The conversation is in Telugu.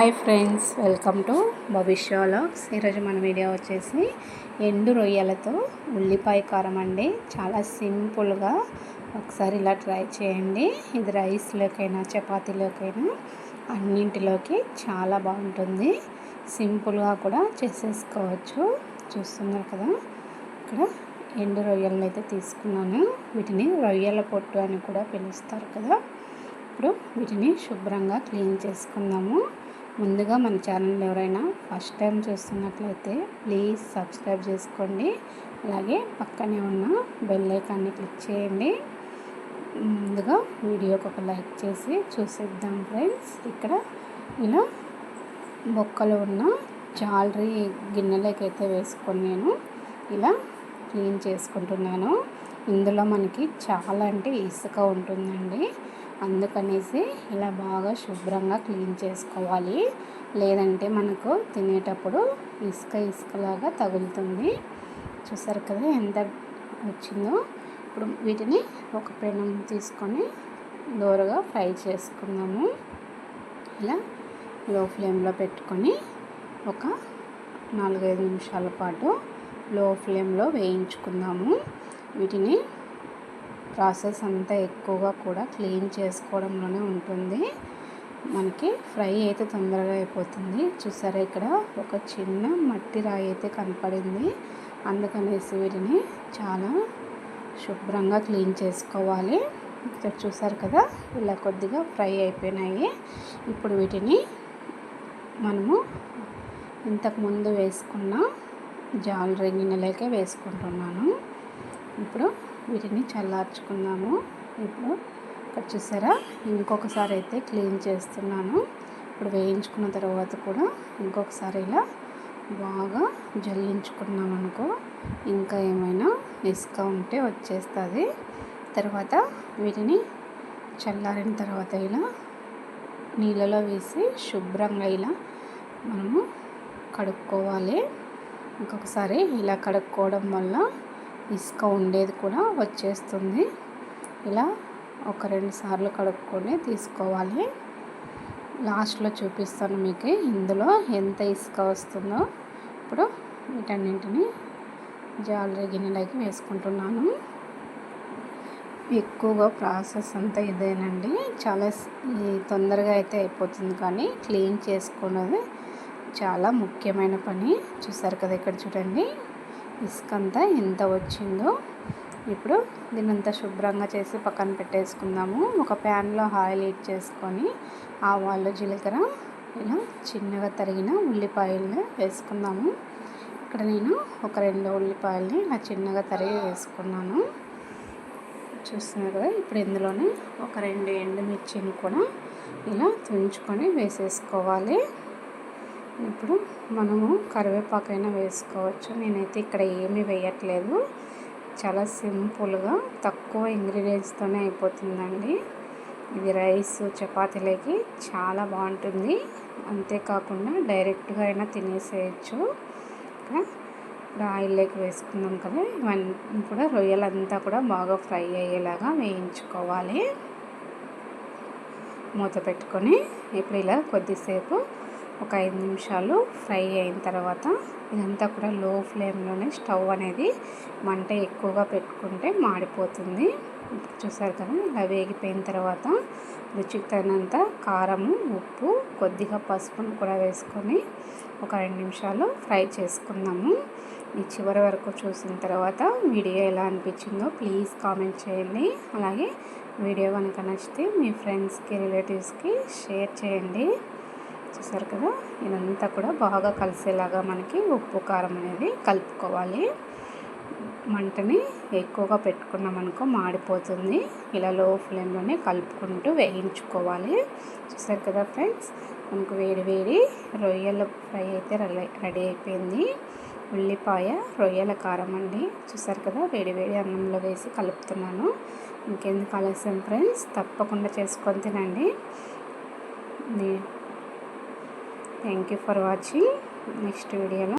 Hi friends welcome to Bhavishya logs ఈరోజు మన వీడియో వచ్చేసి ఎండు రొయ్యలతో ఉల్లిపాయ కారం అండి. చాలా సింపుల్గా ఒకసారి ఇలా ట్రై చేయండి. ఇది రైస్లోకైనా చపాతీలోకైనా అన్నింటిలోకి చాలా బాగుంటుంది. సింపుల్గా కూడా చేసేసుకోవచ్చు. చూస్తున్నారు కదా? ఇక్కడ ఎండు రొయ్యలను అయితే తీసుకున్నాను. వీటిని రొయ్యల పొట్టు అని కూడా పిలుస్తారు కదా? ఇప్పుడు వీటిని శుభ్రంగా క్లీన్ చేసుకుందాము. ముందుగా మన ఛానల్ ఎవరైనా ఫస్ట్ టైం చూస్తున్నట్లయితే ప్లీజ్ సబ్స్క్రైబ్ చేసుకోండి. అలాగే పక్కనే ఉన్న బెల్ ఐకాన్ని క్లిక్ చేయండి. ముందుగా వీడియోకి ఒక లైక్ చేసి చూసేద్దాం ఫ్రెండ్స్. ఇక్కడ ఇలా బొక్కలు ఉన్న జాలరీ గిన్నెలకైతే అయితే వేసుకొని నేను ఇలా క్లీన్ చేసుకుంటున్నాను. ఇందులో మనకి చాలా అంటే ఇసుక ఉంటుందండి. అందుకనేసి ఇలా బాగా శుభ్రంగా క్లీన్ చేసుకోవాలి. లేదంటే మనకు తినేటప్పుడు ఇసుక ఇసుకలాగా తగులుతుంది. చూసారు కదా ఎంత వచ్చిందో. ఇప్పుడు వీటిని ఒక పెనం తీసుకొని దోరగా ఫ్రై చేసుకుందాము. ఇలా లో ఫ్లేమ్లో పెట్టుకొని ఒక నాలుగైదు నిమిషాల పాటు లో ఫ్లేమ్లో వేయించుకుందాము. వీటిని ప్రాసెస్ అంతా ఎక్కువగా కూడా క్లీన్ చేసుకోవడంలోనే ఉంటుంది. మనకి ఫ్రై అయితే తొందరగా అయిపోతుంది. చూసారా ఇక్కడ ఒక చిన్న మట్టి రాయి అయితే కనపడింది. అందుకనేసి వీటిని చాలా శుభ్రంగా క్లీన్ చేసుకోవాలి. ఇక్కడ చూసారు కదా ఇలా కొద్దిగా ఫ్రై అయిపోయినాయి. ఇప్పుడు వీటిని మనము ఇంతకుముందు వేసుకున్న జాల్ గిన్నెలకే వేసుకుంటున్నాను. ఇప్పుడు వీటిని చల్లార్చుకున్నాము ఇప్పుడు ఇక్కడ చూసారా? ఇంకొకసారి అయితే క్లీన్ చేస్తున్నాను. ఇప్పుడు వేయించుకున్న తర్వాత కూడా ఇంకొకసారి ఇలా బాగా జల్లించుకున్నాం అనుకో ఇంకా ఏమైనా ఇసుక ఉంటే వచ్చేస్తుంది. తర్వాత వీటిని చల్లారిన తర్వాత ఇలా నీళ్ళలో వేసి శుభ్రంగా ఇలా మనము కడుక్కోవాలి. ఇంకొకసారి ఇలా కడుక్కోవడం వల్ల ఇసుక ఉండేది కూడా వచ్చేస్తుంది. ఇలా ఒక రెండు సార్లు కడుక్కొని తీసుకోవాలి. లాస్ట్లో చూపిస్తాను మీకు ఇందులో ఎంత ఇసుక వస్తుందో. ఇప్పుడు వీటన్నింటిని జాలరీ గిన్నెలోకి వేసుకుంటున్నాను. ఎక్కువగా ప్రాసెస్ అంతా ఇదేనండి. చాలా తొందరగా అయితే అయిపోతుంది కానీ క్లీన్ చేసుకున్నది చాలా ముఖ్యమైన పని. చూసారు కదా ఇక్కడ చూడండి. ఇసుక అంతా ఎంత వచ్చిందో ఇప్పుడు దీనంతా శుభ్రంగా చేసి పక్కన పెట్టేసుకుందాము. ఒక ప్యాన్లో ఆయిల్ హీట్ చేసుకొని ఆవాలు జీలకర్ర ఇలా చిన్నగా తరిగిన ఉల్లిపాయలు వేసుకుందాము. ఇక్కడ నేను ఒక రెండు ఉల్లిపాయలని ఇలా చిన్నగా తరిగి వేసుకున్నాను. చూస్తున్నారు కదా ఇప్పుడు ఇందులోనే ఒక రెండు ఎండుమిర్చిని కూడా ఇలా తుంచుకొని వేసేసుకోవాలి. ఇప్పుడు మనము కరివేపాకైనా వేసుకోవచ్చు. నేనైతే ఇక్కడ ఏమీ వేయట్లేదు. చాలా సింపుల్గా తక్కువ ఇంగ్రీడియంట్స్తోనే అయిపోతుందండి. ఇది రైస్ చపాతీలకి చాలా బాగుంటుంది. అంతేకాకుండా డైరెక్ట్గా అయినా తినేసేయచ్చు. ఇప్పుడు ఆయిల్లోకి వేసుకున్నాం కదా ఇవన్నీ కూడా రొయ్యలంతా కూడా బాగా ఫ్రై అయ్యేలాగా వేయించుకోవాలి. మూత పెట్టుకొని ఇప్పుడు ఇలా కొద్దిసేపు ఒక ఐదు నిమిషాలు ఫ్రై అయిన తర్వాత ఇదంతా కూడా లో ఫ్లేమ్లోనే స్టవ్ అనేది మంట ఎక్కువగా పెట్టుకుంటే మాడిపోతుంది. చూసారు కదా ఇలా వేగిపోయిన తర్వాత రుచికి తగినంత కారము ఉప్పు కొద్దిగా పసుపును కూడా వేసుకొని ఒక రెండు నిమిషాలు ఫ్రై చేసుకుందాము. ఈ చివరి వరకు చూసిన తర్వాత వీడియో ఎలా అనిపించిందో ప్లీజ్ కామెంట్ చేయండి. అలాగే వీడియో కనుక నచ్చితే మీ ఫ్రెండ్స్కి రిలేటివ్స్కి షేర్ చేయండి. చూసారు కదా? ఇదంతా కూడా బాగా కలిసేలాగా మనకి ఉప్పు కారం అనేది కలుపుకోవాలి. మంటని ఎక్కువగా పెట్టుకున్నామనుకో మాడిపోతుంది. ఇలా లో ఫ్లేమ్లోనే కలుపుకుంటూ వేయించుకోవాలి. చూసారు కదా ఫ్రెండ్స్? మనకు వేడి వేడి రొయ్యల ఫ్రై అయితే రెడీ అయిపోయింది. ఉల్లిపాయ రొయ్యల కారం అండి. చూసారు కదా? వేడి వేడి అన్నంలో వేసి కలుపుతున్నాను. ఇంకెందుకు ఆలస్యం ఫ్రెండ్స్? తప్పకుండా చేసుకొని తినండి. Thank you for watching next వీడియోలో